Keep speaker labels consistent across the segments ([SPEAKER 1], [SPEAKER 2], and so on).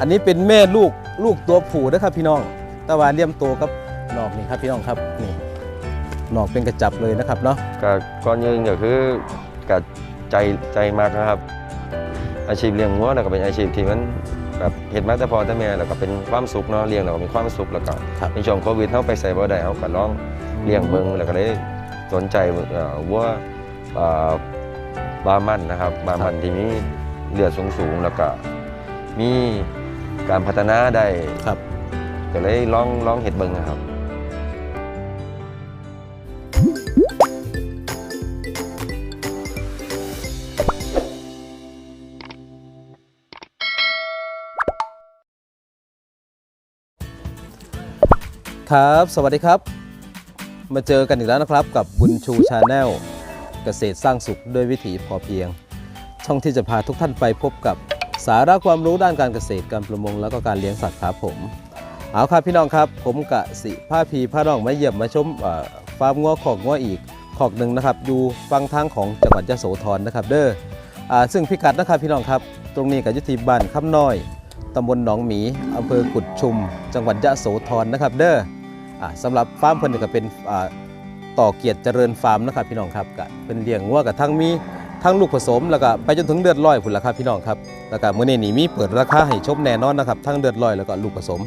[SPEAKER 1] อันนี้เป็นแม่ลูกลูกตัวผู้นะครับพี่น้องแต่ว่าเลี่ยมตัวกับนอกนี่ครับพี่น้องครับนี่นอกเป็นกระจับเลยนะครับเนาะ
[SPEAKER 2] ก็ก่อนยืนก็คือกับใจใจมากนะครับ อาชีพเลี้ยงงัวแล้วก็เป็นอาชีพที่มันแบบเห็นมาแต่พอแต่แม่แล้วก็เป็นความสุขเนาะเลี้ยงแล้วก็มีความสุขแล้วก็
[SPEAKER 1] ครับ
[SPEAKER 2] ในช่วงโควิดเฮาไปใส่บ่ได้เฮาก็ลองเลี้ยงเบิ่งแล้วก็ได้สนใจเอ่อวัวเอ่อบามันนะครับบามันที่มีเลือดสูงๆแล้วก็มี การพัฒนาได้
[SPEAKER 1] ครับ
[SPEAKER 2] ก็เลยลองลองเฮ็ดเบิ่งนะครับ
[SPEAKER 1] ครับ สวัสดีครับ มาเจอกันอีกแล้วนะครับกับบุญชูชาแนลเกษตรสร้างสุขด้วยวิถีพอเพียง ช่องที่จะพาทุกท่านไปพบกับ สาระความรู้ด้านการเกษตรการประมงแล้วก็การเลี้ยงสัตว์ครับผมเอาครับพี่น้องครับ ผมกะสิผ้าพีผ้าน้องมาเยี่ยมมาชมฟาร์มงัวขอกงัวอีกขอกหนึ่งนะครับ อยู่ฝั่งทางของจังหวัดยะโสธรนะครับ เด้ออซึ่งพิกัดนะครับพี่น้องครับ ตรงนี้กับยุทธิบ้านคำน้อยตำบลหนองหมีอำเภอกุดชุม จังหวัดยะโสธรนะครับ เด้ออ่าสำหรับฟาร์มเพิ่นก็เป็นต่อเกียรติเจริญฟาร์มนะครับพี่น้องครับก็เป็นเลี้ยงงัวกับทั้งมี ทั้งลูกผสมแล้วก็ไปจนถึงเลือดลอยพุ่นละครับพี่น้องครับแล้วก็มื้อนี้นี่มีเปิดราคาให้ชมแน่นอนนะครับทั้งเลือดลอยแล้วก็ลูกผสม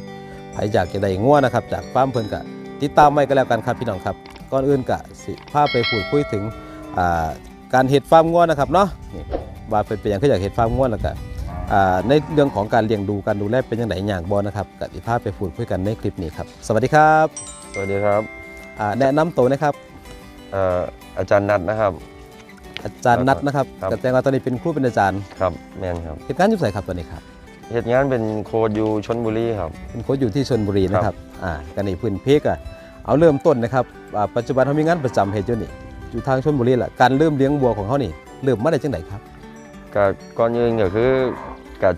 [SPEAKER 1] ใครอยากจะได้งัวนะครับจากฟาร์มเพิ่นกะติดตามไว้ก็แล้วกันครับพี่น้องครับก่อนอื่นกะสิพาไปพูดคุยถึงอ่าการเห็ดฟาร์มงัวนะครับเนาะนี่ว่าเป็นเป็นอย่างที่อยากเห็ดฟาร์มงัวแล้วก็อ่าในเรื่องของการเลี้ยงดูการดูแลเป็นยังไงอย่างบอนะครับกะสิพาไปพูดคุยกันในคลิปนี้ครับ สวัสดีครับ
[SPEAKER 2] สวัสดีครับ
[SPEAKER 1] อ่าแนะนำตัวนะครับ
[SPEAKER 2] เอ่ออาจารย์นัทนะครับ
[SPEAKER 1] อาจารย์นัทนะครับ
[SPEAKER 2] ครับ
[SPEAKER 1] แต่ว่าตอนนี้เป็นครูเป็นอาจารย์
[SPEAKER 2] ครับแมนครับ
[SPEAKER 1] เหตุการณ์อยุ่ใส่ครับตอนนี้ครับ
[SPEAKER 2] เหตุงานเป็นโค้ดอยู่ชนบุรีครับ
[SPEAKER 1] เป็นโค้ชอยู่ที่ชลบุรีนะครับอ่ากันนี่พื้นเพกอะเอาเริ่มต้นนะครับอ่าปัจจุบันเขามีงานประจำเฮ็ดอยู่นี่อยู่ทางชลบุรีแหละการเริ่มเลี้ยงวัวของเขานี่เริ่มมาได้จังไหนครับ
[SPEAKER 2] ก็ก่อนยืนก็คือกับ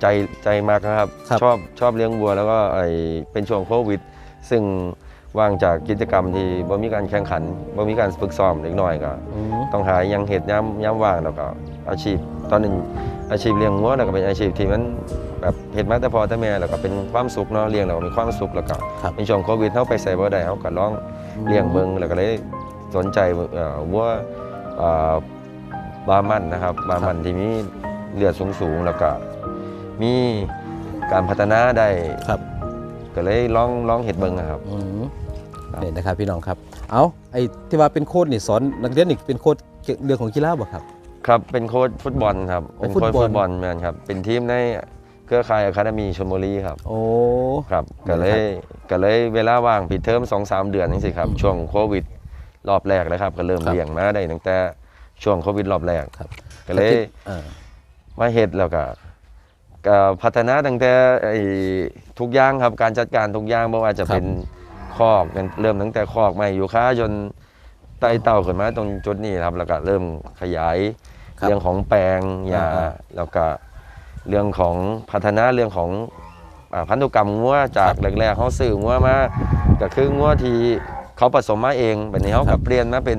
[SPEAKER 2] ใจใจมากนะครับ
[SPEAKER 1] ครับ
[SPEAKER 2] ชอบชอบเลี้ยงวัวแล้วก็ไอเป็นช่วงโควิด ซึ่ง ว่างจากกิจกรรมที่บ่มีการแข่งขันบ่มีการฝึกซ้อมเล็กน้อยก็
[SPEAKER 1] อืม
[SPEAKER 2] ต้องหาอยังเหตุย้ำย้ำว่างแล้วก็อาชีพ ตอนนี้อาชีพเลี้ยงวัวแล้วก็เป็นอาชีพที่มันแบบเห็นมาแต่พอแต่แม่แล้วก็เป็นความสุขเนาะเลี้ยงแล้วก็มีความสุขแล้วก็
[SPEAKER 1] ครับ
[SPEAKER 2] ในช่วงโควิดเขาไปใส่บ่ได้เขาก็ลองเลี้ยงเบิ่งแล้วก็เลยสนใจเอ่อวัวเอ่อบามันนะครับบามันที่มีเลือดสูงๆแล้วก็มีการพัฒนาได้
[SPEAKER 1] ครับ
[SPEAKER 2] ก็เลยลองลองเห็ดเบิ่งนะครับ
[SPEAKER 1] อืม
[SPEAKER 2] ครับ
[SPEAKER 1] นี่นะครับพี่น้องครับ เอาไอ้ที่ว่าเป็นโค้ชนี่สอนนักเรียนนี่เป็นโค้ชเรื่องของกีฬาบ่ครับ
[SPEAKER 2] ครับเป็นโค้ชฟุตบอลครับ
[SPEAKER 1] โอ้
[SPEAKER 2] เป็นโค้ช
[SPEAKER 1] ฟุ
[SPEAKER 2] ฟุ
[SPEAKER 1] ต
[SPEAKER 2] ต
[SPEAKER 1] บบอ
[SPEAKER 2] อ
[SPEAKER 1] ล
[SPEAKER 2] ลแมนครับเป็นทีมในเครือข่ายอะคาเดมีชลบุรีครับ
[SPEAKER 1] โอ้
[SPEAKER 2] ครับก็เล
[SPEAKER 1] ครั
[SPEAKER 2] ย
[SPEAKER 1] บ
[SPEAKER 2] ก็เลยเวลาว่างปิดเทอมสองสามเดือนนี่สิครับ
[SPEAKER 1] อืม
[SPEAKER 2] ช่วงโควิด รอบแรกเลยครับ ก็เริ่ม
[SPEAKER 1] ครับ
[SPEAKER 2] เลี้ยงมาได้ตั้งแต่ช่วงโควิดรอบแรก
[SPEAKER 1] ครับ
[SPEAKER 2] ก็เลย
[SPEAKER 1] อ่า
[SPEAKER 2] มาเฮ็ดแล้วก็ก็ พัฒนาตั้งแต่ไอ้ทุกอย่างครับการจัดการทุกอย่างไม่ว่าจะเป็นคอกกันเริ่มตั้งแต่คอกใหม่อยู่ค้าจนไต่เต่าขึ้นมาตรงจุดนี้ครับ แล้วก็เริ่มขยาย
[SPEAKER 1] ครับ
[SPEAKER 2] เรื่องของแปลงยา
[SPEAKER 1] อ่า
[SPEAKER 2] แล้วก็เรื่องของพัฒนาเรื่องของอ่าพันธุกรรมงัวจากแรกๆเขาซื้องัวมาก็คืองัวที่เขาผสมมาเองแบบนี้เขา
[SPEAKER 1] ครั
[SPEAKER 2] กับบเปลี่ยนมาเป็น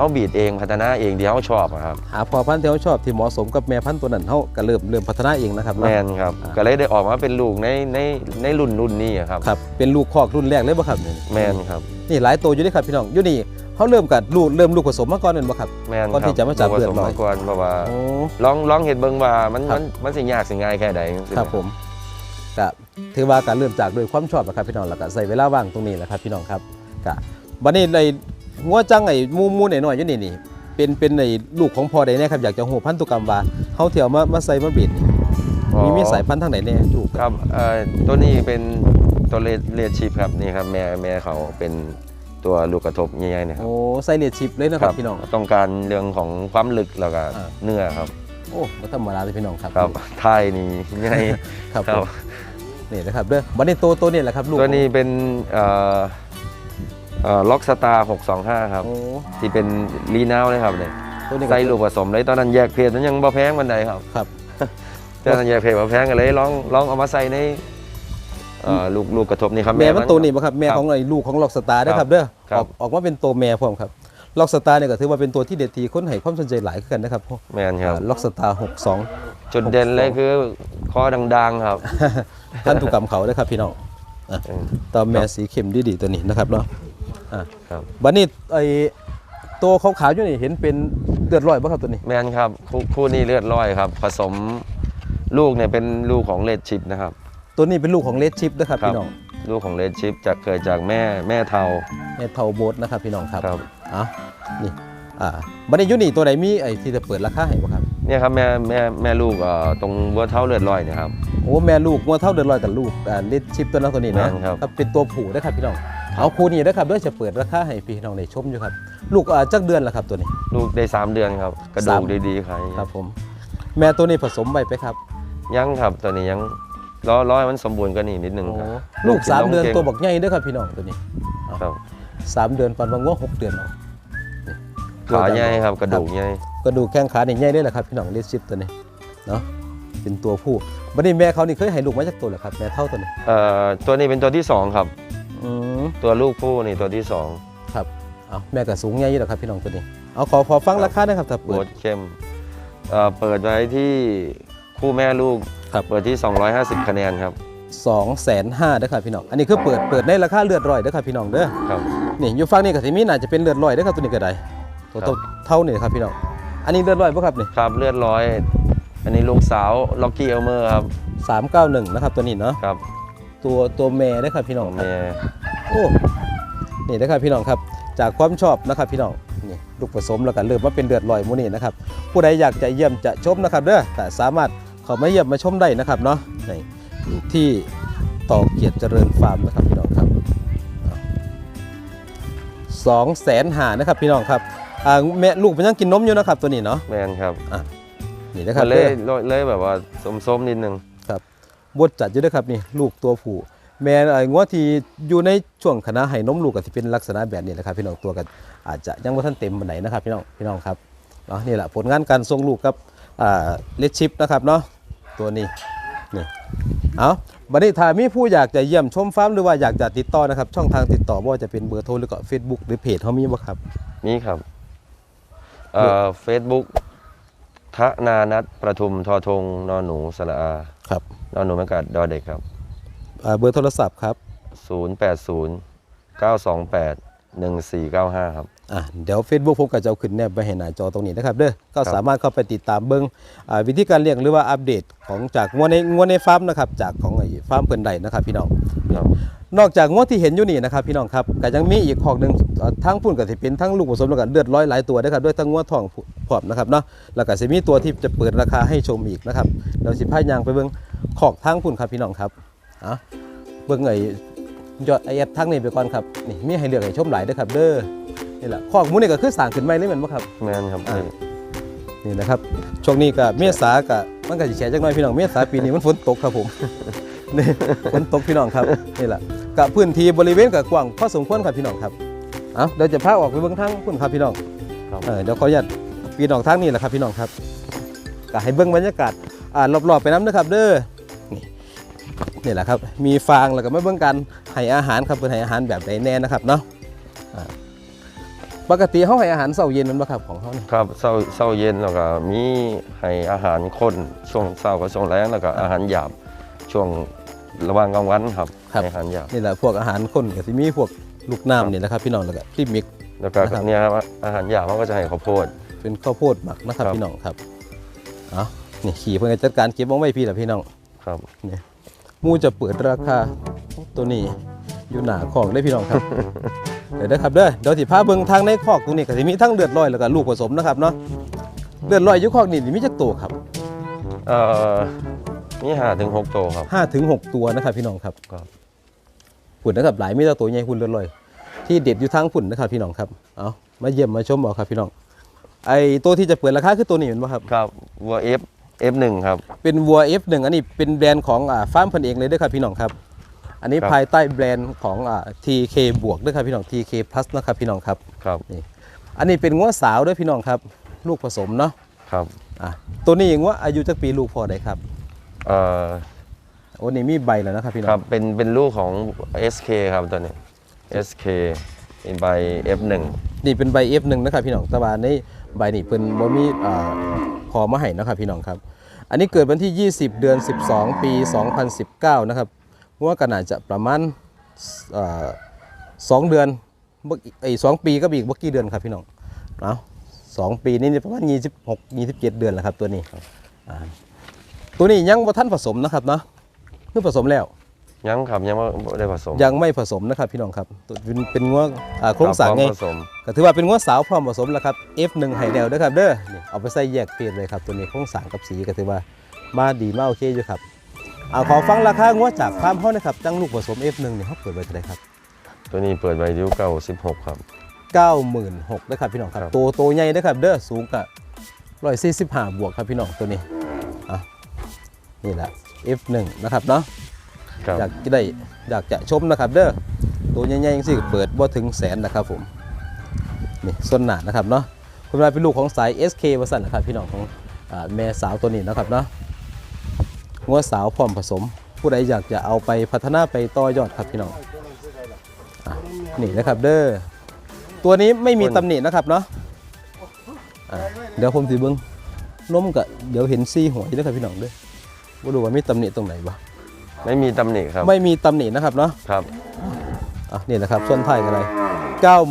[SPEAKER 2] เขาบีดเองพัฒนาเองที่เขาชอบอะครับ
[SPEAKER 1] หาพอพันธุ์ที่เขาชอบที่เหมาะสมกับแม่พันธุ์ตัวนั้นเขาก็เริ่มเริ่มพัฒนาเองนะครับ
[SPEAKER 2] แมนครับ
[SPEAKER 1] อ่า
[SPEAKER 2] ก็เลยได้ออกมาเป็นลูกในในในรุ่นรุ่นนี้อะครับ
[SPEAKER 1] ครับเป็นลูกคอกรุ่นแรกเลยบ่ครับนี่
[SPEAKER 2] แมนครับ
[SPEAKER 1] นี่หลายตัวอยู่เด้วยครับพี่น้องอยู่นี่เขาเริ่มกับลูกเริ่มลูกผสมมาก่อนเป็นบ่ครับ
[SPEAKER 2] แมน
[SPEAKER 1] ก่อนที่จะมาจับ
[SPEAKER 2] ผ
[SPEAKER 1] เลือด
[SPEAKER 2] สม
[SPEAKER 1] ลอย
[SPEAKER 2] มาก่อนเพราะว่า
[SPEAKER 1] โอ้
[SPEAKER 2] ลองลองเห็นเบิ่งว่ามัน
[SPEAKER 1] ครับ
[SPEAKER 2] มันมันสิยากสิง่ายแค่ใดจังซี้
[SPEAKER 1] ครับผมก็ถือว่าการเริ่มจากด้วยความชอบนะครับพี่น้องแล้วก็ใส่เวลาว่างตรงนี้แหละครับพี่น้องครับก็บัดนี้ใน งัวจังไอ้มูมูหน่อยๆอยู่นี่นี่เป็นเป็นในลูกของพ่อใดแน่ครับอยากจะฮู้พันธุกรรมว่าเฮาเที่ยวมามาใส่มาบีดนี่
[SPEAKER 2] อ๋อ
[SPEAKER 1] มีมีสายพันธุ์ทางไหนแน่ลูก
[SPEAKER 2] ครับเอ่อตัวนี้เป็นตัวเลดเลดชิพครับนี่ครับแม่แม่เขาเป็นตัวลูกกระทบใหญ่ๆเนะครับ
[SPEAKER 1] โอ้ใส่เลดชิปเลยนะครับพี่น้อง
[SPEAKER 2] ต้องการเรื่องของความลึกแล้วก็
[SPEAKER 1] อ่า
[SPEAKER 2] เนื้อครับ
[SPEAKER 1] โอ้บ่ธรรมดาเลยพี่น้องครับ
[SPEAKER 2] ครับท้ายนี่ใหญ่
[SPEAKER 1] ครับ
[SPEAKER 2] ครั
[SPEAKER 1] ผ
[SPEAKER 2] บ
[SPEAKER 1] มนี่นะครับเด้อบัดนี้ตัวตัวนี้แหละครับลูก
[SPEAKER 2] ตัวนี้เป็นเอ่อเอ่อ ล็อกสตาร์625 ครับ
[SPEAKER 1] โอ้
[SPEAKER 2] ที่เป็นรีนาวเลยครับเนี่ย
[SPEAKER 1] ตัวนี้ก็
[SPEAKER 2] ใส่ลูกผสมเลยตอนนั้นแยกเพศนั้นยังบ่แพงบันไดครับ
[SPEAKER 1] ครับ
[SPEAKER 2] ตอนนั้นแยกเพศบ่แพงกันเลยลองลองเอามาใส่ในเอ่อลูกลูกกระทบนี่ครับ
[SPEAKER 1] แม่มันตัวนี้บ่ครับแม่
[SPEAKER 2] ครับ
[SPEAKER 1] ของไอ้ลูกของล็อกสตาร์เด้อครับเด้อ
[SPEAKER 2] ครับ
[SPEAKER 1] ออกออกมาเป็นตัวแม่พร้อมครับล็อกสตาร์เนี่ยก็ถือว่าเป็นตัวที่เด็ดทีคนให้ความสนใจหลายขึ้นกันนะครับ
[SPEAKER 2] แมนครับ
[SPEAKER 1] ล็อกสตาร์หกสอง
[SPEAKER 2] จุดเด่นเลยคือคอดังๆครับ
[SPEAKER 1] ท่านถูกกรรมเขาเลยครับพี่น้องอะ
[SPEAKER 2] อืม
[SPEAKER 1] ตอมแม่สีเข้มดีๆตัวนี้นะครับเนาะ อะ
[SPEAKER 2] ครับ
[SPEAKER 1] บัดนี้ไอ้ตัวขาวๆอยู่นี่เห็นเป็นเลือดร้อยป่ะครับตัวนี้
[SPEAKER 2] แมนครับคู่คู่นี้เลือดร้อยครับ ผสมลูกเนี่ยเป็นลูกของเลดชิปนะครับ
[SPEAKER 1] ตัวนี้เป็นลูกของเลดชิปนะครับพี่น้อง
[SPEAKER 2] ลูกของเลดชิปจะเกิดจากแม่แม่เทา
[SPEAKER 1] แม่เทาโบสนะครับพี่น้องครับ
[SPEAKER 2] ครับ
[SPEAKER 1] อะนี่อ่าบัดนี้อยู่นี่ตัวไหนมีไอ้ที่จะเปิดราคาให้บ่ครับ
[SPEAKER 2] เนี่ยครับแม่แม่แม่ลูกเอ่อตรงวัวเท้าเลือดร้อยเนี่ยครับ
[SPEAKER 1] โอ้แม่ลูกงัวเท่าเดือดร้อยกับลูกอ่าเลดชิปตัวนั้นตัวนี้นะ
[SPEAKER 2] แม่นครับ
[SPEAKER 1] เป็นตัวผู้นะครับพี่น้อง เอาคู่นี้นะครับเด้วยจะเปิดราคาให้พี่น้องได้ชมอยู่ครับ ลูกอ่าจักเดือนละครับตัวนี้
[SPEAKER 2] ลูกได้สามเดือนครับ กระดู
[SPEAKER 1] สากม
[SPEAKER 2] ดีๆครับ
[SPEAKER 1] ครับผม แม่ตัวนี้ผสมไปไปครับ
[SPEAKER 2] ยังครับตัวนี้ยังรอรอให้มันสมบูรณ์กว่านี้นิดนึงครับ
[SPEAKER 1] ลูกสาม
[SPEAKER 2] กิ
[SPEAKER 1] เดือน
[SPEAKER 2] ง
[SPEAKER 1] ตัวบักใหญ่เด้อครับพี่น้องตัวนี้
[SPEAKER 2] ครับ
[SPEAKER 1] สามเดือนปันบางว่าหกเดือนเอา
[SPEAKER 2] ขาใหญ่ครับกระดูกใหญ่
[SPEAKER 1] กระดูกแข้งขาเนี่ยใหญ่ได้แหละครับพี่น้องเลดชิปตัวนี้เนาะเป็นตัวผู้บัดนี้แม่เขานี่เคยให้ลูกมาจากตัวเหรอครับแม่เท่าตัวนี้
[SPEAKER 2] เอ่อตัวนี้เป็นตัวที่สองครับ
[SPEAKER 1] อืม
[SPEAKER 2] ตัวลูกผู้นี่ตัวที่สอง
[SPEAKER 1] ครับเอาแม่ก็สูงใหญ่อยู่แล้วครับพี่น้องตัวนี้เอาขอขอฟังราคาหนะครับถ้า
[SPEAKER 2] โบ
[SPEAKER 1] เปิด
[SPEAKER 2] ดเข้มเอ่อเปิดไว้ที่คู่แม่ลูก
[SPEAKER 1] ครับ
[SPEAKER 2] เปิดที่ 250 คะแนนครับ
[SPEAKER 1] สองแสนห้าเด้อครับพี่น้องอันนี้คือเปิดเปิดในราคาเลือดร้อยเด้อครับพี่น้องเด้อ
[SPEAKER 2] ครับ
[SPEAKER 1] นี่อยู่ฝั่งนี้ก็สิมีน่าจะเป็นเลือดร้อยเด้อครับตัวนี้ก็ได้ตัว
[SPEAKER 2] ครับ
[SPEAKER 1] เท่านี่ครับพี่น้องอันนี้เลือดร้อยป่ะครับนี่
[SPEAKER 2] ครับเลือดร้อย อันนี้ลูกสาวล็อกกี้เอลเมอร์ครับ
[SPEAKER 1] สามเก้าหนึ่งนะครับตัวนี้เนาะ
[SPEAKER 2] ครับ
[SPEAKER 1] ตัวตัวแม่เด้อครับพี่น้องครับ
[SPEAKER 2] แม่
[SPEAKER 1] โอ้นี่นะครับพี่น้องครับ จากความชอบนะครับพี่น้องนี่ลูกผสมแล้วก็เริ่มมาเป็นเลือดลอยหมูนี่นะครับผู้ใดอยากจะเยี่ยมจะชมนะครับเด้อก็สามารถเข้ามาเยี่ยมมาชมได้นะครับเนาะนี่อยู่ที่ต่อเกียรติเจริญฟาร์มนะครับพี่น้องครับสองแสนหานะครับพี่น้องครับอ่าแม่ลูกมันยังกินนมอยู่นะครับตัวนี้เนาะ
[SPEAKER 2] แมนครับ
[SPEAKER 1] นี่นะครับ
[SPEAKER 2] เล
[SPEAKER 1] เด้
[SPEAKER 2] ย
[SPEAKER 1] อ
[SPEAKER 2] เลยแบบว่าส้มๆนิดนึง
[SPEAKER 1] บดจัดอยู่ด้วยครับนี่ลูกตัวผู้แม่ไอ้งวที่อยู่ในช่วงคณะให้นมลูกก็สิเป็นลักษณะแบบนี้แหละครับพี่น้องตัวกันอาจจะยังไม่ทันเต็มปานไหนนะครับพี่น้องพี่น้องครับเนาะนี่แหละผลงานการส่งลูกกับอ่าเลดชิปนะครับเนาะตัวนี้นี่เอาบัดนี้ถ้ามีผู้อยากจะเยี่ยมชมฟาร์มหรือว่าอยากจะติดต่อนะครับ ช่องทางติดต่อบ่ว่าจะเป็นเบอร์โทรหรือก็ Facebook หรือเพจเขามีบ่ครับ
[SPEAKER 2] นี่ครับเอ่อเฟซบุ๊ก ทะนานัทประทุมทอทงนอนหนูสระอา
[SPEAKER 1] ครับ
[SPEAKER 2] นอนหนูมากาดดอเด็กครับ
[SPEAKER 1] อ่าเบอร์โทรศัพท์ครับ
[SPEAKER 2] 080 928 1495 ครับ
[SPEAKER 1] อะเดี๋ยว Facebook ผมก็จะเอาขึ้นแนบไปให้หน้าจอตรงนี้นะครับเด้อก็สามารถเข้าไปติดตามเบิ้งอ่าวิธีการเลี้ยงหรือว่าอัปเดตของจากงวในงวในฟาร์มนะครับจากของไอ้ฟาร์มเพิ่นใดนะครับพี่น้อง
[SPEAKER 2] ครับ
[SPEAKER 1] นอกจากงวที่เห็นอยู่นี่นะครับพี่น้องครับก็ยังมีอีกขอกหนึ่งเอ่อทั้งพุ่นก็สิเป็นทั้งลูกผสมแล้วก็เลือดร้อยหลายตัวนะครับด้วยทั้งงวทองพร้อมนะครับเนาะแล้วก็สิมีตัวที่จะเปิดราคาให้ชมอีกนะครับเดี๋ยวสิพายางไปเบิ่งขอกทั้งพุ่นครับพี่น้องครับอะเบิ่งไอ้ยอดไอ้แอดทั้งนี้ไปก่อนครับนี่มีให้เลือกให้ชมหลายเด้อครับเด้อนี่แหละขอกหมูนี่ก็คือสร้างขึ้นใหม่เลยแม่นบ่ครับ
[SPEAKER 2] แมนครับ
[SPEAKER 1] อ่านี่นะครับช่วงนี้ก็เมษาก็มันก็สิแฉจักหน่อยพี่น้องเมษาปีนี้มันฝนตกครับผมนี่ฝนตกพี่น้องครับนี่แหละ กับพื้นที่บริเวณกับกว้างพอสมควรครับพี่น้องครับเอาเดี๋ยวจะพาออกไปเบื้องทางพุ่นครับพี่น้อง
[SPEAKER 2] ครับ
[SPEAKER 1] เออเดี๋ยวขออนุญาตปีนออกทางนี้แหละครับพี่น้องครับก็ให้เบื้องบรรยากาศอ่ารอบๆไปน้ำนะครับ เด้อนี่นี่แหละครับ มีฟางแล้วก็มาเบื้องกันให้อาหารครับเป็นให้อาหารแบบใดแน่นะครับเนาะอ่าปกติเขาให้อาหารเช้าเย็นแมันบ่ครับของเขาเนี่ย
[SPEAKER 2] ครับเศร้าเศร้าเย็นแล้วก็มีให้อาหารคนช่วงเช้ากับช่วงแรงแล้วก็อาหารหยาบช่วง ระหว่างกลางวันครับให้อาหารหยาบ
[SPEAKER 1] นี่แหละพวกอาหารข้นก็สิมีพวกลูกน้ำนี่แหละครับพี่น้องแล้วก็พริกมิก
[SPEAKER 2] แล้วก็
[SPEAKER 1] นะครับ
[SPEAKER 2] เนี่ยครับอาหารหยาบเขาก็จะให้ข้าวโพด
[SPEAKER 1] เป็นข้าวโพดหมักนะครับ
[SPEAKER 2] ครับ
[SPEAKER 1] พี่น้องครับเอานี่ขี่เพื่อจัดการเก็บเอาไว้พี่แหละพี่น้อง
[SPEAKER 2] ครับ
[SPEAKER 1] นี่หมูจะเปิดราคาตัวนี้อยู่หนาของได้พี่น้องครับเดี๋ยวนะครับเด้อเดี๋ยวสิพาเบิ่งทางในคอกตรงนี้ก็สิมีทั้งเลือดลอยแล้วก็ลูกผสมนะครับเนาะเลือดลอยอยู่คอกนี่มีจักตัวครับ
[SPEAKER 2] เอ่อ นี่หาถึงหกโตวครับ
[SPEAKER 1] 5ถึง6ตัวนะครับพี่น้องครับ
[SPEAKER 2] ครับ
[SPEAKER 1] หุ่นนะครับหลายมีแต่ตัวใหญ่หุ่นเลือดลอยที่เด็ดอยู่ทางหุ่นนะครับพี่น้องครับเอามาเยี่ยมมาชมเอาครับพี่น้อง ไอตัวที่จะเปิดราคาคือตัวนี้เห็นไหมครับ
[SPEAKER 2] ครับวัว F F1 ครับ
[SPEAKER 1] เป็นวัว F1 อันนี้เป็นแบรนด์ของอ่าฟาร์มเพิ่นเองเลยเด้วยครับพี่น้องครับ อันนี้
[SPEAKER 2] ครับ
[SPEAKER 1] ภายใต้แบรนด์ของอ่า TK บวกด้วยครับพี่น้อง TK plus นะครับพี่น้องครับ
[SPEAKER 2] ครับ
[SPEAKER 1] อันนี้เป็นงัวสาวด้วยพี่น้องครับ ลูกผสมเนาะ
[SPEAKER 2] ครับ
[SPEAKER 1] อะตัวนี้งัวอายุจักปีลูกพอได้ครับ
[SPEAKER 2] เอ่อ
[SPEAKER 1] โอ้นี่มีใบแล้วนะครับพี่น้
[SPEAKER 2] ค
[SPEAKER 1] อ
[SPEAKER 2] รั
[SPEAKER 1] ง
[SPEAKER 2] บเป็นเป็นลูกของ SK ครับตัวนี้ SK เป็นใบ F1
[SPEAKER 1] นี่เป็นใบ F1 นะครับพี่น้องแตะวันในใบนี่เพิ่นบ่มีอ่าพอมาให้นะครับพี่น้องครับ อันนี้เกิดวันที่ 20 เดือน 12 ปี 2019 นะครับงวดก็น่าจะประมาณอ่าสองเดือนบ่ไอ้ยสองปีก็อีกบ่กี่เดือนครับพี่น้องเอาสองปีนี่ประมาณ 26 27 เดือนแล้วครับตัวนี้อ่า ตัวนี้ยังบ่ทันผสมนะครับเนาะเพิ่งผสมแล้ว
[SPEAKER 2] ยังครับยังไม่ได้ผสม
[SPEAKER 1] ยังไม่ผสมนะครับ พี่น้องครับตัวเป็นเป็นงวอ่าโครงสร้าง
[SPEAKER 2] คบ
[SPEAKER 1] ไง
[SPEAKER 2] ผสม
[SPEAKER 1] ก็ถือว่าเป็นงวดสาวพร้อมผสมแล้วครับ F1 ไฮเดลด้วยครับเด้อนี่เอาไปใส่แยกเพศเลยครับ ตัวนี้โครงสร้างกับสีก็ถือว่ามาดีมาโอเคอยู่ครับเอาขอฟังราคางวดจากฟาร์มเขานะครับจังลูกผสม F1 นี่เขาเปิดไว้เท่าไหร่ครับ
[SPEAKER 2] ตัวนี้เปิดใบดิ้วเก้าสิบหกครับ
[SPEAKER 1] 96,000นะครับพี่น้องครับ
[SPEAKER 2] ครับ
[SPEAKER 1] โตโตใหญ่นะครับเด้อสูงกับ145บวกครับพี่น้องตัวนี้อะ นี่แหละ F1 นะครับเนาะ
[SPEAKER 2] ครับ
[SPEAKER 1] อยากจะได้อยากจะชมนะครับเด้อตัวใหญ่ๆจังซี่ก็เปิดบ่ถึงแสนนะครับผมนี่ส่วนหนานะครับเนาะคุณมาเป็นลูกของสาย SK วสันนะครับพี่น้องของอาแม่สาวตัวนี้นะครับเนาะงัวสาวพร้อมผสม ผู้ใดอยากจะเอาไปพัฒนาไปต่อยอดครับพี่น้องอะนี่นะครับเด้อตัวนี้ไม่มีตำหนินะครับเนาะอะเดี๋ยวผมสิเบิ้งนมกับเดี๋ยวเห็นซี่หวยนะครับพี่น้องเด้อ บ่รู้ว่ามีตำหนิตรงไหนบ่
[SPEAKER 2] ไม่มีตำหนิครับ
[SPEAKER 1] ไม่มีตำหนินะครับเนาะ
[SPEAKER 2] ครับ
[SPEAKER 1] อะนี่นะครับส่วนไทยกันเลย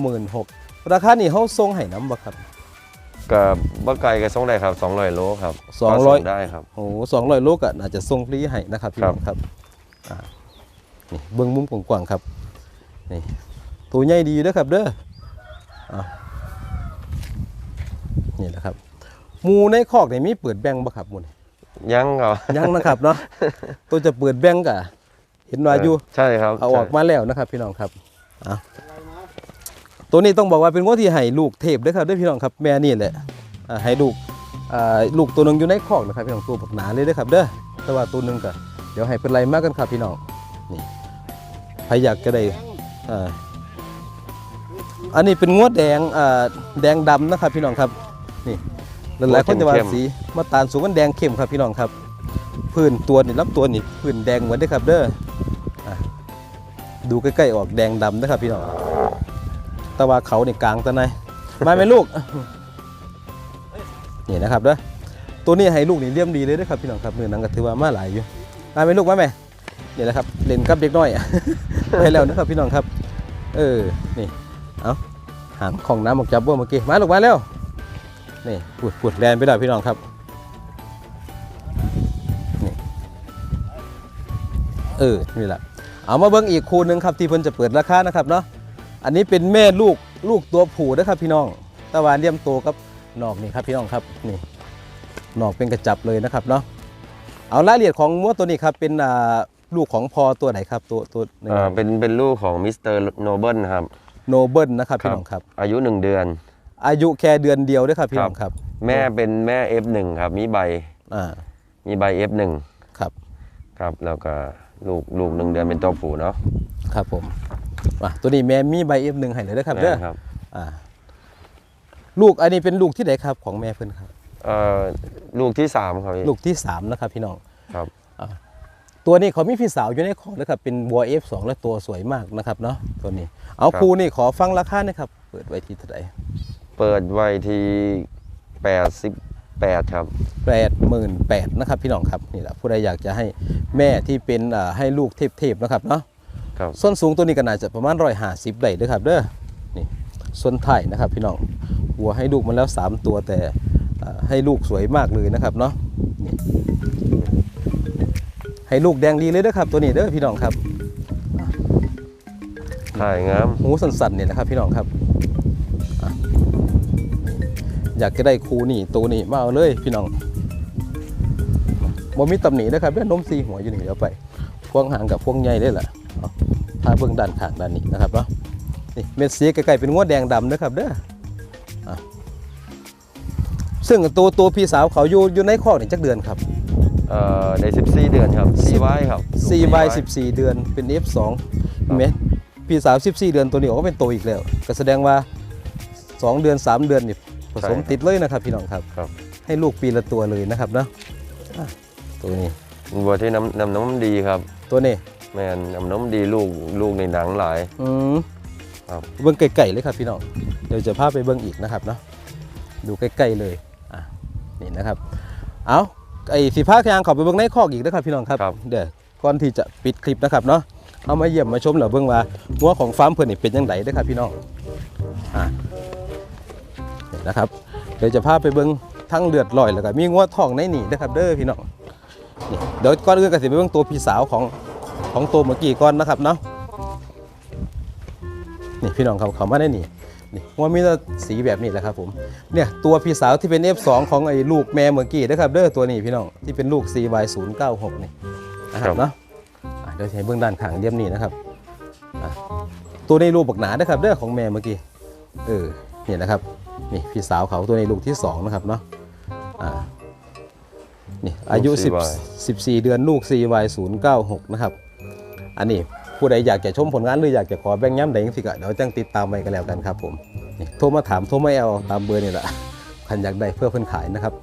[SPEAKER 1] 96,000ราคานี่เขาทรงให้น้ำบ่ครับ
[SPEAKER 2] กับบ่ไก่กับส่งได้ครับ200โลครับ
[SPEAKER 1] สองร้อย
[SPEAKER 2] ก็ได้ครับ
[SPEAKER 1] โอ้สองร้อยโลกอะน่าจะทรงฟรีให้นะครับพี่
[SPEAKER 2] ครั
[SPEAKER 1] น้
[SPEAKER 2] บ
[SPEAKER 1] องครับอ่านี่เบิ้งมุมกว้างๆครับนี่ตัวใหญ่ดีอยู่เด้อครับเด้ออะนี่นะครับหมูในคอกนี่มีเปิดแบ่งบ่ครับหมูนี่
[SPEAKER 2] ยังครับ
[SPEAKER 1] ยังนะครับเนาะตัวจะเปิดแบ่งกะเห็นว่าอยู่
[SPEAKER 2] ใช่ครับ
[SPEAKER 1] เอาออกมาแล้วนะครับ พี่น้องครับอะตัวนี้ต้องบอกว่าเป็นงวดที่ให้ลูกเทพด้วยครับด้วยพี่น้องครับแม่นี่แหละอ่าให้ลูกอ่าลูกตัวหนึงอยู่ในคอกนะครับพี่น้องตัวบักหนาเลยเด้อครับเด้อแต่ว่าตัวหนึงก็เดี๋ยวให้เป็นไรมากกันครับพี่น้องนี่ใครอยากจะได้อ่าอันนี้เป็นงวดแดงอ่าแดงดำนะครับพี่น้องครับนี่ หลายๆคนจะว่าสีมาตาลสูงมันแดงเข้มครับพี่น้องครับพื้นตัวนี่ลำตัวนี่พื้นแดงเหมือนเด้อครับเด้อดูใกล้ๆออกแดงดำนะครับพี่น้องแต่ว่าเขาเนี่ยกลางตะไนมาไหมลูกนี่นะครับเด้อตัวนี้ให้ลูกนี่เลี่ยมดีเลยเด้อครับพี่น้องครับเนื้อหนังก็ถือว่ามาหลายอยู่มาไหมลูกมาไหมนี่แหละครับเล่นกับเด็กน้อยไปแล้วนะครับพี่น้องครับ เออนี่เอาหางของน้ำออกจับว่าเมื่อกี้มาลูกมาเร็ว นี่ปวดปวดแลนไปแล้วพี่น้องครับนี่เออนี่แหละเอามาเบิ่งอีกคู่หนึ่งครับที่เพิ่นจะเปิดราคานะครับเนาะอันนี้เป็นแม่ลูกลูกตัวผู้นะครับพี่น้องตะวันเลี่ยมโตกับนอกนี่ครับพี่น้องครับนี่นอกเป็นกระจับเลยนะครับเนาะเอารายละเอียดของม้วตัวนี้ครับเป็นอ่าลูกของพอตัวไหนครับตัวตัว
[SPEAKER 2] อ่าเป็นเป็นลูกของมิสเตอร์โนเบิลครับ
[SPEAKER 1] โนเบิลนะครับพี่น้องครับ
[SPEAKER 2] อายุ1เดือน
[SPEAKER 1] อายุแค่เดือนเดียวด้วยครับพี่น้องครับ
[SPEAKER 2] แม่เป็นแม่ F1 ครับ มีใบ
[SPEAKER 1] อ่า
[SPEAKER 2] มีใบ F1
[SPEAKER 1] ครับ
[SPEAKER 2] ครับแล้วก็ลูกลูกหนึ่งเดือนเป็นตัวผู้เนาะ
[SPEAKER 1] ครับผมอะตัวนี้แม่มีใบเอฟหนึ่งให้เลยนะครับเด้อ
[SPEAKER 2] แม่ครับ
[SPEAKER 1] อ่าลูกอันนี้เป็นลูกที่ไหนครับของแม่เพิ่นครับ
[SPEAKER 2] เอ่อลูกที่3ครับพี่
[SPEAKER 1] ลูกที่3นะครับพี่น้อง
[SPEAKER 2] ครับ
[SPEAKER 1] ตัวนี้เขามีพี่สาวอยู่ในคอกนะครับเป็นบัว F2 และตัวสวยมากนะครับเนาะตัวนี้ เอา
[SPEAKER 2] ครับ
[SPEAKER 1] ครูนี่ขอฟังราคาหนะครับ เปิดไว้ที่เท่าไหร่
[SPEAKER 2] เปิดไว้ที่88ครับ
[SPEAKER 1] แปดหมื่นแปดนะครับพี่น้องครับนี่แหละผู้ใดอยากจะให้แม่ที่เป็นอ่าให้ลูกเทพๆนะครับเนาะ
[SPEAKER 2] ครับ
[SPEAKER 1] ส้นสูงตัวนี้ก็น่าจะประมาณร้อยห้าสิบได้เด้อครับเด้อนี่ส้นไทยนะครับพี่น้องวัวให้ลูกมันแล้วสามตัวแต่อ่าให้ลูกสวยมากเลยนะครับเนาะนี่ให้ลูกแดงดีเลยเด้อครับ ตัวนี้เด้อพี่น้องครับ
[SPEAKER 2] ถ่ายงาม
[SPEAKER 1] หูสั่นๆเนี่ยนะครับพี่น้องครับอะ อยากจะได้ครูนี่ตัวนี้มาเอาเลยพี่น้องบ่มีตำหนินะครับเด้อนมซีหัวอยู่นี่เดี๋ยวไปพวงหางกับพวงใหญ่ได้แหละเอาพาเบื้องด้านข้างด้านนี้นะครับเนาะนี่เม็ดสีไกลๆเป็นงวดแดงดำนะครับเด้ออะซึ่งตัวตัวพี่สาวเขาอยู่อยู่ในคอกนี่จักเดือนครับ
[SPEAKER 2] เอ่อใน14 เดือนครับ CY ครับ
[SPEAKER 1] 4ใบ14 เดือนเป็น F2 เห็นไหมพี่สาว 14 เดือนตัวนี้ก็เป็นโตอีกแล้ว ก็แสดงว่า 2 เดือน 3 เดือนนี่ผ สมติดเลยนะครับพี่น้องครับ
[SPEAKER 2] ครับ
[SPEAKER 1] ให้ลูกปีละตัวเลยนะครับเนาะอะตัวนี้
[SPEAKER 2] เป็นวัวที่น้ำน้ำนมดีครับ
[SPEAKER 1] ตัวนี้
[SPEAKER 2] แม่นน้ำนมดีลูกลูกในหนังหลาย
[SPEAKER 1] อืม
[SPEAKER 2] ครับ
[SPEAKER 1] เบิ้งไกลๆเลยครับพี่น้องเดี๋ยวจะพาไปเบิ้งอีกนะครับเนาะดูใกล้ๆเลยอะนี่นะครับ เอาไอ้สีผ้ายางเขอไปเบิ้งในคอกอีกนะครับพี่น้องครับ
[SPEAKER 2] ครับ
[SPEAKER 1] เดี๋ยวก่อนที่จะปิดคลิปนะครับเนาะเอามาเยี่ยมมาชมเหล่าเบิ้งว่างัวของฟาร์มเพื่อนนี่เป็นยังไงนะครับพี่น้องอะ นี่นะครับ เดี๋ยวจะพาไปเบิ้งทั้งเลือดลอยแล้วก็มีงัวทองในนี่นะครับเด้อพี่น้องนี่เดี๋ยวก่อนอื่นก็สิไปเบิ้งตัวพี่สาวของของตัวเมื่อกี้ก่อนนะครับเนาะนี่พี่น้องเขาเขามาได้นี่นี่งัวมีแต่สีแบบนี้แหละครับผมเนี่ยตัวพี่สาวที่เป็น F2 ของไอ้ลูกแม่เมื่อกี้นะครับเด้อตัวนี้พี่น้องที่เป็นลูก CY096 นี่นะครับเนาะอะเดี๋ยวจะให้เบื้องด้านข้างเยี่ยมนี่นะครับอะตัวนี้ลูกบักหนานะครับเด้อของแม่เมื่อกี้เออ นี่นะครับนี่พี่สาวเขาตัวนี้ลูกที่สองนะครับเนาะอ่านี่อายุ
[SPEAKER 2] ลูก
[SPEAKER 1] 10 14 เดือนลูก CY096 นะครับ อันนี้ผู้ใดอยากจะชมผลงานหรืออยากจะขอแบ่งย้ำใดยังสิก็เดี๋ยวจังติดตามไปกันแล้วกันครับผมนี่โทรมาถามโทรมาเอาตามเบอร์นี่แหละคันอยากได้เพื่อเพิ่นขายนะครับ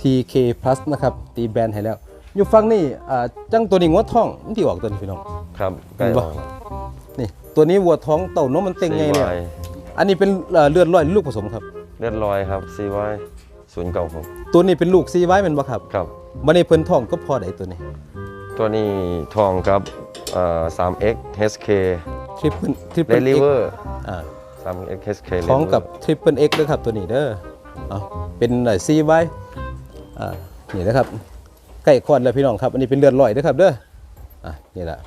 [SPEAKER 1] TK Plus นะครับ ตีแบรนด์ให้แล้ว อยู่ฟังนี่อ่าจังตัวนี้งวดท้องมันที่ออกตัวนี้พี่น้อง
[SPEAKER 2] ครับใกล้
[SPEAKER 1] เห็น
[SPEAKER 2] อ
[SPEAKER 1] ปะ
[SPEAKER 2] อกแล้ว
[SPEAKER 1] นี่ตัวนี้วัวท้องเต่านมมันเต็งไงเนี่ย
[SPEAKER 2] CY
[SPEAKER 1] อันนี้เป็นเอ่อเลือดลอยหรือลูกผสมครับ
[SPEAKER 2] เลือดลอยครับ CY ศูนย์เก่าผม
[SPEAKER 1] ตัวนี้เป็นลูกซีไว้เป็นบ่ครับ
[SPEAKER 2] ครับ
[SPEAKER 1] มันในเพิ่นท้องก็พอได้ตัวนี้
[SPEAKER 2] ตัวนี้ทองครับเอ่อ 3x HK
[SPEAKER 1] ทริปเปิลทริป
[SPEAKER 2] r
[SPEAKER 1] เปิ
[SPEAKER 2] e
[SPEAKER 1] ล
[SPEAKER 2] d
[SPEAKER 1] เอ็ก
[SPEAKER 2] Liver
[SPEAKER 1] อ่า
[SPEAKER 2] 3x HK
[SPEAKER 1] พร้อม
[SPEAKER 2] Liver
[SPEAKER 1] กับทริปเปิลเอ็กด้วยครับตัวนี้เด้อเอาเป็นหน่อยซีไว้อ่านี่นะครับใกล้คลอดแล้วพี่น้องครับอันนี้เป็นเลือดลอยเด้อครับเด้ออะนี่แหละ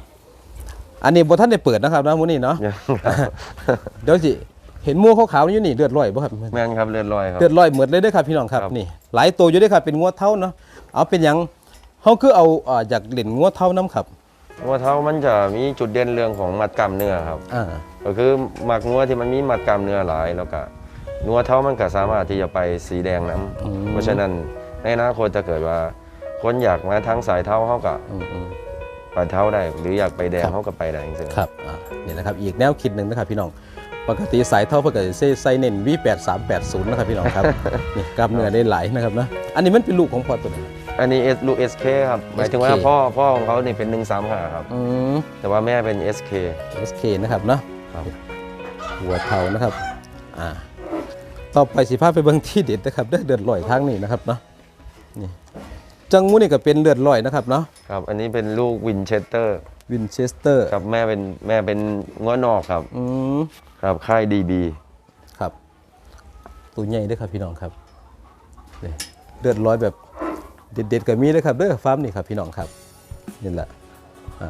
[SPEAKER 1] อันนี้บท่านได้เปิดนะครับนะมูนี่เนาะ
[SPEAKER 2] ยังครับ
[SPEAKER 1] เดี๋ยวสิ เห็นมัวขาวๆอยู่นี่เลือดลอยบ่ครับ
[SPEAKER 2] แม่นครับเลือดลอยครับ
[SPEAKER 1] เลือดลอยเหมือนเลยเด้อครับพี่น้องครับ
[SPEAKER 2] ครับ
[SPEAKER 1] นี่ หลายตัวอยู่เด้อครับเป็นงัวเท่าเนาะเอาเป็นหยังเฮาคือเอาอ่าอยากเล่นงัวเท่าน้ำครับ
[SPEAKER 2] งัวเท้ามันจะมีจุดเด่นเรื่องของมัดกล้ามเนื้อครับ
[SPEAKER 1] อ่า
[SPEAKER 2] ก็คือหมักงัวที่มันมีมัดกล้ามเนื้อหลายแล้วก็งัวเท้ามันก็สามารถที่จะไปสีแดงน้ำเพราะฉะนั้นในอนาคตจะเกิดว่า คนอยากมาทั้งสายเท้าเขาก็
[SPEAKER 1] อืมอืม
[SPEAKER 2] ไปเท้าได้ หรืออยากไปแดง
[SPEAKER 1] ครับ
[SPEAKER 2] เขาก็ไปแดงจริงๆ
[SPEAKER 1] ครับอ่านี่นะครับอีกแนวคิดหนึ่งนะครับพี่น้อง ปกติสายเท่าเพื่อจะใส่เน้น V8380 นะครับพี่น้องครับ นี่กล้ามเนื้อได้หลายนะครับนะอันนี้มันเป็นลูกของพอตัวนี้
[SPEAKER 2] อันนี้ S ลูก SK ครับหมายถึงว่า
[SPEAKER 1] SK
[SPEAKER 2] พ่อพ่อของเขานี่เป็น 135 ครับ
[SPEAKER 1] อืม
[SPEAKER 2] แต่ว่าแม่เป็น SK
[SPEAKER 1] SK นะครับเนาะ
[SPEAKER 2] ครับ
[SPEAKER 1] หัวเทานะครับ อ่า ต่อไปสิพาไปเบิ่งที่เด็ดนะครับเด้อเดือดลอยทางนี้นะครับเนาะนี่จังงูนี่ก็เป็นเลือดลอยนะครับเนาะ
[SPEAKER 2] ครับ อันนี้เป็นลูกวินเชสเตอร์
[SPEAKER 1] วินเชสเตอร์
[SPEAKER 2] ครับแม่เป็นแม่เป็นง้อนอกครับ
[SPEAKER 1] อืม
[SPEAKER 2] ครับค่าย DB
[SPEAKER 1] ครับ ตัวใหญ่เด้วยครับพี่น้องครับนี่เลือดลอยแบบเด็ดๆก็มีเลยครับเด้อฟาร์มนี่ครับพี่น้องครับนี่แหละอ่า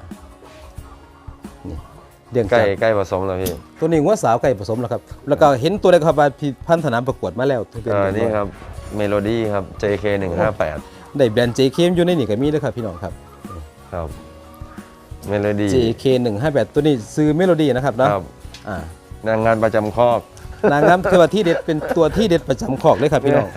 [SPEAKER 1] นี่เลี้ยง
[SPEAKER 2] ใกล้
[SPEAKER 1] จาก
[SPEAKER 2] ใกล้ผสมแล้วพี่
[SPEAKER 1] ตัวนี้ว่าสาวไก่ผสมแล้วครับ แล้วก็เห็นตัวใดครับว่าพี่พันธนามประกวดมาแล้วถึงเป็น
[SPEAKER 2] เอ่อ
[SPEAKER 1] เรียบร้อย
[SPEAKER 2] นี่ครับเมโลดี้ครับ JK 158
[SPEAKER 1] ได้แบรนด์ JK อยู่ในนี่ก็มีด้วยครับพี่น้องครับ
[SPEAKER 2] ครับเมโลดี้
[SPEAKER 1] JK 158ตัวนี้ซื้อเมโลดี้นะครับนะครับอ่า นา
[SPEAKER 2] งงานประจำคอก
[SPEAKER 1] นางงามคือว่าที่เด็ดเป็นตัวที่เด็ดประจำคอกเลยครับพี่น้อง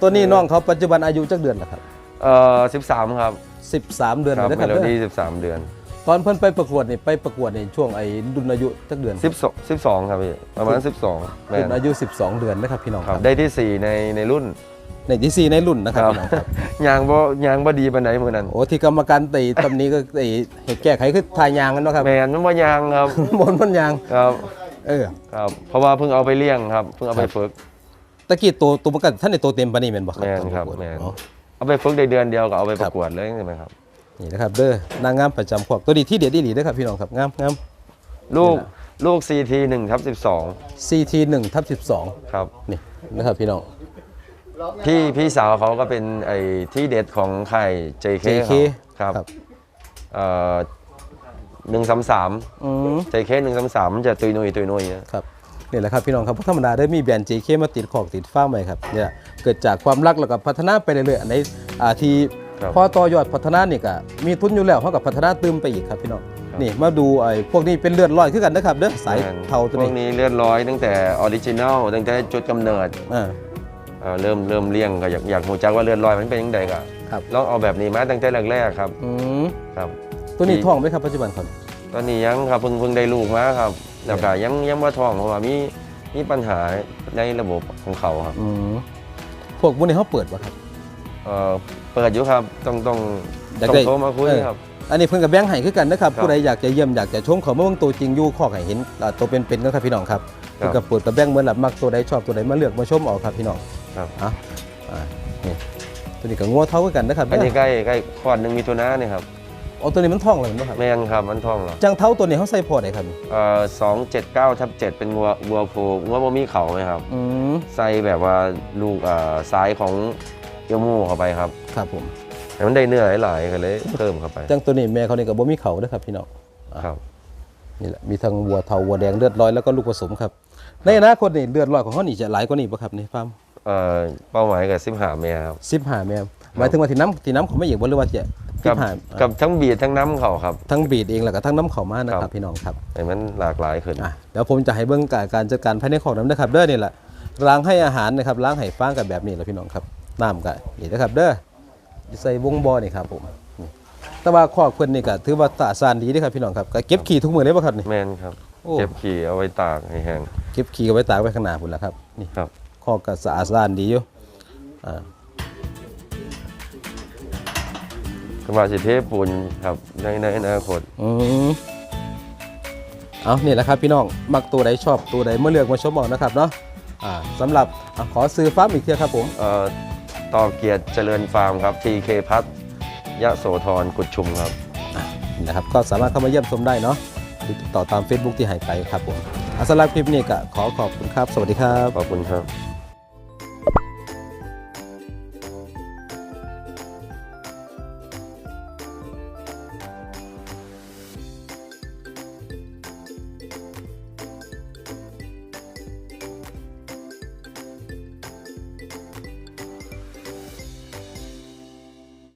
[SPEAKER 1] ตัวนี้น้องเขาปัจจุบันอายุจักเดือนแล้วครั
[SPEAKER 2] เอ่อ13 ครับ
[SPEAKER 1] บ13 เดือน
[SPEAKER 2] ครับ
[SPEAKER 1] แล้ว
[SPEAKER 2] เม
[SPEAKER 1] นะครับ
[SPEAKER 2] โล
[SPEAKER 1] เด้
[SPEAKER 2] ดี้
[SPEAKER 1] อ
[SPEAKER 2] 13 เดือน
[SPEAKER 1] ตอนเพิ่นไปประกวดนี่ไปประกวดในช่วงไอ้รุ่นอายุจักเดือน
[SPEAKER 2] 12 12 ครับพี่ประมาณ 12แม่
[SPEAKER 1] รุ่
[SPEAKER 2] น
[SPEAKER 1] นอายุ 12 เดือนนะครับพี่น้อง
[SPEAKER 2] ค
[SPEAKER 1] ค
[SPEAKER 2] รั
[SPEAKER 1] รั
[SPEAKER 2] บบได้ที่ 4 ในในรุ่น
[SPEAKER 1] ในที่สี่ในรุ่นนะครับพี่น้องครับ
[SPEAKER 2] ยางบ่ยางบ่ดีปานไหนมื้อนั้น
[SPEAKER 1] โอ้ที่กรรมการตีตำนี้ก็ตีให้แก้ไขคือทายยางกันเนาะครับ
[SPEAKER 2] แม่นมันบ่ยางครับ
[SPEAKER 1] บนมันยาง
[SPEAKER 2] ครับ
[SPEAKER 1] เออ
[SPEAKER 2] ครับเพราะว่าเพิ่งเอาไปเลี้ยงครับเพิ่งเอาไปฝึก
[SPEAKER 1] ตะกี้ตัวตัวประกันท่านในตัวเต็มปานนี้แม่นบ่ครับ
[SPEAKER 2] แม่น
[SPEAKER 1] ตอน
[SPEAKER 2] ครับ
[SPEAKER 1] ปะกวด
[SPEAKER 2] แม่น
[SPEAKER 1] อ๋อ
[SPEAKER 2] เอาไปฝึกได้เดือนเดียวก็เอาไป
[SPEAKER 1] ค
[SPEAKER 2] ป
[SPEAKER 1] รับ
[SPEAKER 2] ระกวดเลยใช่ไหมครับ
[SPEAKER 1] นี่นะครับเด้อนางงามประจำขวบตัวดีที่เด็ดดีหลีเด้อครับพี่น้องครับงามงาม
[SPEAKER 2] ลูก
[SPEAKER 1] นี่แหละ
[SPEAKER 2] ลูก CT 1ทับ12
[SPEAKER 1] CT 1ทับ12
[SPEAKER 2] ครับ
[SPEAKER 1] นี่นะครับพี่น้อง
[SPEAKER 2] พี่พี่สาวเขาก็เป็นไอ้ที่เด็ดของค่าย JK
[SPEAKER 1] JK
[SPEAKER 2] เขาครับ
[SPEAKER 1] ครับ
[SPEAKER 2] เอ่อ หนึ่งสามสาม
[SPEAKER 1] อืม
[SPEAKER 2] JK หนึ่งสามสามมันจะตุยนุยตุยนุยนะครับ
[SPEAKER 1] นี่แหละครับพี่น้องครับเพราะธรรมดาได้มีแบรนด์ JK มาติดขอกติดฟ้าร์มไว้ครับเนี่ยเกิดจากความรักแล้วก็พัฒนาไปเรื่อยๆอันไหนอ่าที่พอต่อยอดพัฒนานี่ก็มีทุนอยู่แล้วเท่ากับพัฒนาเติมไปอีกครับพี่น้องนี่มาดูไอ้พวกนี้เป็นเลือดลอยขึ้นกันนะครับเด้อสายเทาตัว
[SPEAKER 2] พวก
[SPEAKER 1] นี้
[SPEAKER 2] นี้เลือดร้อยตั้งแต่ออริจินัลตั้งแต่จุดกำเนิด
[SPEAKER 1] อ่า
[SPEAKER 2] เอ่อเริ่มเริ่มเลี้ยงก็อยากอยากหูจักว่าเลือดร้อยมันเป็นยังไงก็
[SPEAKER 1] ครับ
[SPEAKER 2] ลองเอาแบบนี้มาตั้งแต่แรกๆครับ
[SPEAKER 1] อืม
[SPEAKER 2] ครับ
[SPEAKER 1] ตัวนี้ท้องไหมครับปัจจุบันครับ
[SPEAKER 2] ตอนนี้ยังครับเพิ่งเพิ่งได้ลูกมาครับแล้วก็ยังยังว่าท้องเพราะว่ามีมีปัญหาในระบบของเขาครับ
[SPEAKER 1] อืมพวกพวกนี้เขาเปิดวะครับ
[SPEAKER 2] เอ่อเปิดอยู่ครับต้องต้อง
[SPEAKER 1] อยาก
[SPEAKER 2] ต้อง
[SPEAKER 1] ได้
[SPEAKER 2] โทรมาคุย
[SPEAKER 1] เออ
[SPEAKER 2] ครับ
[SPEAKER 1] อันนี้เพิ่นกับแบงค์ให้คือกันนะครับ
[SPEAKER 2] ครับ
[SPEAKER 1] ผู้ใดอยากจะเยี่ยมอยากจะชมเขามาเบิ่งตัวจริงอยู่ข้อให้เห็นอ่าตัวเป็นๆนะครับพี่น้องครับ
[SPEAKER 2] ครับ
[SPEAKER 1] เพิ่นกับเปิดกับแบงค์เหมือนหลับมักตัวใดชอบตัวใดมาเลือกมาชมเอาครับพี่น้อง
[SPEAKER 2] ครับ
[SPEAKER 1] อะอ่านี่ตัวนี้ก็งัวเท่าคือกันนะครับ
[SPEAKER 2] อันนี้ใกล้ใกล้คลอดหนึ่งมิถุนาเนี่ยครับ
[SPEAKER 1] อ๋อตัวนี้มันท่องเลยมั้ยครับ
[SPEAKER 2] แม่นครับมันท้องแล้ว
[SPEAKER 1] จังเท่าตัวนี้เขาใส่พอได้ครับ
[SPEAKER 2] เอ่อสองเจ็ดเก้าทับเจ็ดเป็นงัวงัวโพงัวบ่มีเขาไหมครับ
[SPEAKER 1] อืม
[SPEAKER 2] ใส่แบบว่าลูกเอ่อซ้ายของเอลมูเข้าไปครับ
[SPEAKER 1] ครับผม
[SPEAKER 2] แต่มันได้เนื้อหลายๆก็เลยเพิ่มเข้าไป
[SPEAKER 1] จังตัวนี้แม่เขานี่ก็บ่มีเขาเด้อครับพี่น้อง
[SPEAKER 2] ครับ
[SPEAKER 1] นี่แหละมีทั้งวัวเทาวัวแดงเลือดร้อยแล้วก็ลูกผสมครับ ในอนาคตนี่เลือดร้อยของเขานี่จะหลายกว่านี้ป่ะครับในฟาร์ม
[SPEAKER 2] เอ่อเป้าหมายกับสิบหาเมียครับ
[SPEAKER 1] สิบห้าแม่หมายถึงว่าที่น้ำที่น้ำเขาไม่อีกบ่หรือว่าจะสิ
[SPEAKER 2] กับ
[SPEAKER 1] บห้า
[SPEAKER 2] กับทั้งบีดทั้งน้ำเขาครับ
[SPEAKER 1] ทั้งบีดเองแล้วก็ทั้งน้ำเขามานะค
[SPEAKER 2] ครั
[SPEAKER 1] รับบพี่น้องครับ
[SPEAKER 2] ให้มันหลากหลายขึ้น
[SPEAKER 1] อะเดี๋ยวผมจะให้เบิ่งการการจัดการภายในของน้ำนะครับเด้อนี่แหละล้างให้อาหารนะครับล้างให้ฟางกับแบบนี้แหละพี่น้องครับน้ำก็นี่นะครับเด้อใส่วงบ่อนี่ครับผมนี่แต่ว่าข้อเพิ่นนี่ก็ถือว่าสะอาดสะอาดดีเด้อครับพี่น้องครับก็เก็บขี้ทุกมื้อเลยบ่ครับนี่
[SPEAKER 2] แม่นครับ
[SPEAKER 1] โอ้
[SPEAKER 2] เก็บขี่เอาไว้ตากให้แห้ง
[SPEAKER 1] เก็บขี้เอาไว้ตากไว้ข้างหน้าพุ่นแหละครับนี่
[SPEAKER 2] ครับ
[SPEAKER 1] ข้อก็สะอาดสะอาดดีอยู่อ่า
[SPEAKER 2] ก็ว่าสิเทปูนครับในในอนาคต
[SPEAKER 1] อืมเอานี่แหละครับพี่น้องมักตัวใดชอบตัวใดเมื่อเลือกมาชมเอานะครับเนาะอ่าสำหรับอะขอซื้อฟาร์มอีกเทียครับผม
[SPEAKER 2] เอ่อต่อเกียรติเจริญฟาร์มครับ TK พัฒยะโสธรกุดชุมครับ
[SPEAKER 1] นี่นะครับก็สามารถเข้ามาเยี่ยมชมได้เนาะหรือติดต่อตาม Facebook ที่ใหายไปครับผมอะสำหรับคลิปนี้ก็ขอขอบคุณครับ สวัสดีครับ
[SPEAKER 2] ขอบคุณครับ